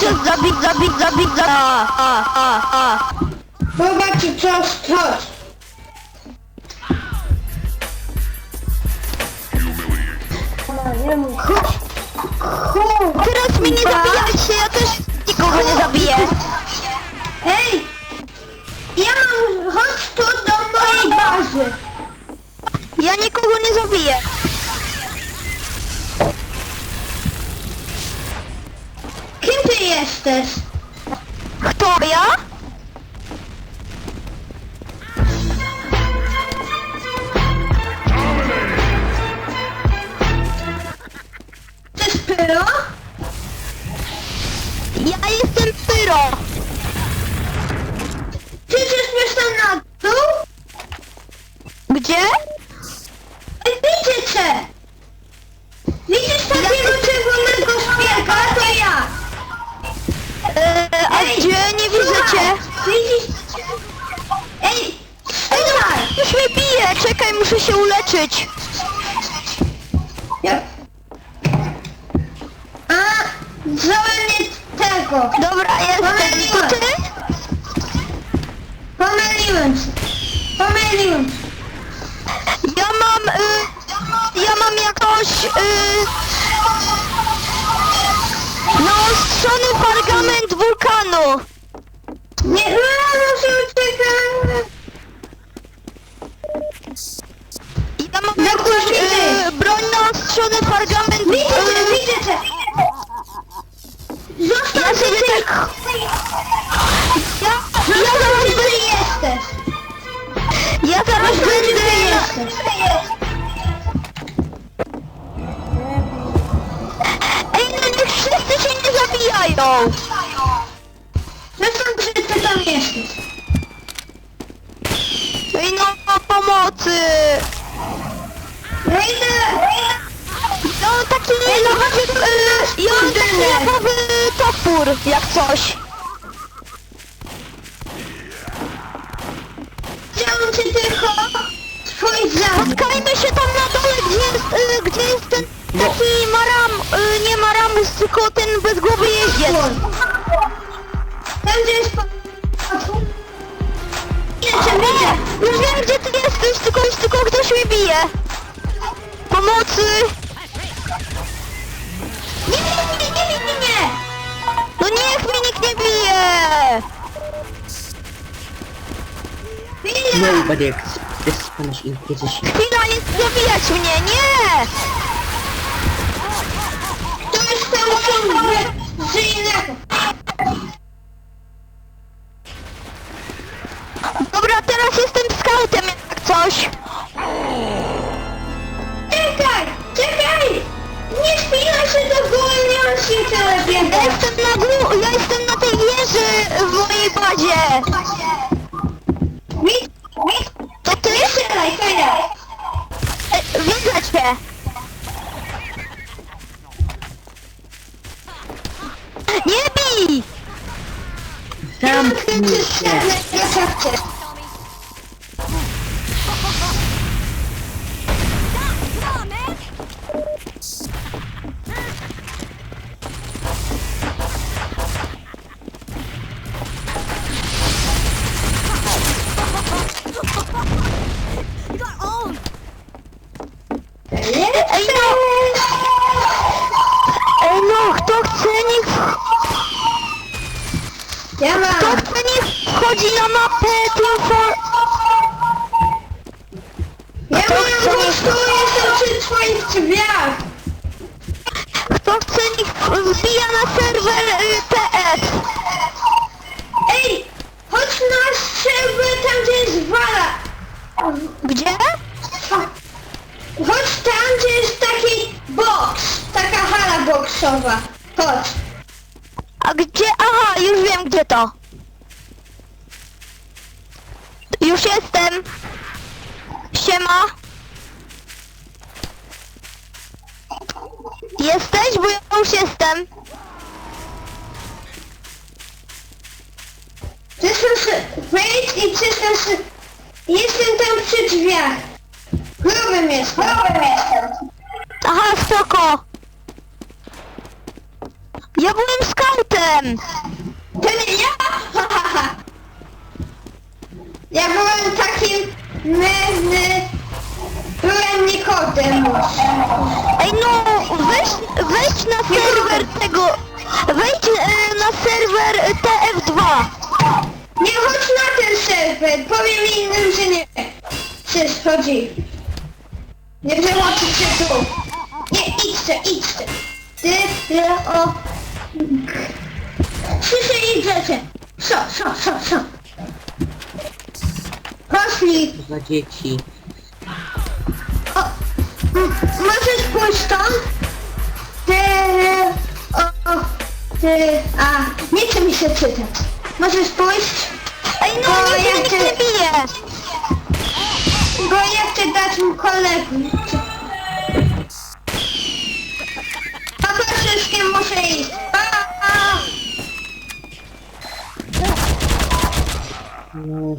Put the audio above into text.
cię zabić, zabić, zabić, zabić. A, a, a, a. Zobaczcie, coś, coś. Chodź. Chodź. Teraz mnie nie zabijajcie, ja też nikogo nie zabiję. Ej! Ja mam... Chodź tu do mojej bazy. Ja nikogo nie zabiję. Jesteś? Kto, ja? Jest Pyro? Ja jestem Pyro. Się tam na dół? Gdzie? Cię. Widzisz? Ej! Słuchaj! Już mnie bije, czekaj, muszę się uleczyć. Ja... A, wziąłem nie tego. Dobra, jestem. To ty? Pomyliłem się. Pomyliłem się. Ja mam, y, ja mam jakoś, y, no, ostrzony pergament wulkanu. Nie, no, muszę uciekać. Ja mam Jak jakoś, to y, widzisz? broń na ostrzony pergament Widzę cię, y, widzę cię. Zostaw Ja się, sobie ty. tak... Ja, ja zaraz się, ty będę... jesteś. Ja zaraz Zostaw się, ty będę... jesteś. Ej, no niech wszyscy się nie zabijają! Ej, no pomocy! Ja idę. No taki lawowy... Y, ja mam taki lawowy topór, jak coś. Chciałem cię tylko zabić. Spotkajmy się tam na dole, gdzie jest, y, gdzie jest ten taki maram... Y, nie maramus, tylko ten bez głowy jeździec. Już wiem gdzie ty jesteś, tylko, tylko ktoś mnie bije. Pomocy! Nie, nie, nie, nie, nie, nie. No niech mnie nikt nie bije! Chwila. Nobody ex- this Spanish Inquisition. Chwila, nie zabijać mnie, nie! To jest ten film z innego. Dobra, teraz skautem jak coś. Czekaj, czekaj. Nie spinaj się do góry, nie mam się Ja telebiegać. jestem na górze, ja jestem na tej wieży w mojej bazie. Widz, widz. To ty? Nie strzelaj, chwila. E, widzę cię. Nie bij! Zamknij się! Zostawcie. Ej no! Ej no, kto chce niech... Ja Kto mam. chce niech wchodzi na mapę tylko... Ja Kto mam, chce bo tu jestem przy twoich drzwiach. Kto chce niech wbija na serwer Chodź. A gdzie? Aha, już wiem gdzie to. Już jestem. Siema. Jesteś? Bo ja już jestem. Przyszłem się, wejdź i przyszłem się, jestem tam przy drzwiach. Grubym jestem. Grubym jestem. Aha, spoko. Ja byłem skautem. To nie ja! Ja byłem takim mewny... Byłem Nikodemus. Ej no, weź, weź na serwer tego... Wejdź e, na serwer e, TF2. Nie chodź na ten serwer, powiem innym, że nie. Się schodzi. Nie przemoczyć się tu. Nie, idźcie, idźcie. Ty, ty, o... Wszyscy idziecie. Co, co, co, co? Poszli. Dla dzieci. O, m- możesz pójść tam? Ty, o, ty, a, nie chce mi się czytać. Możesz pójść? Ej no, O, nikt ja mnie nie bije! Bo ja chcę dać mu kolegom. Oh,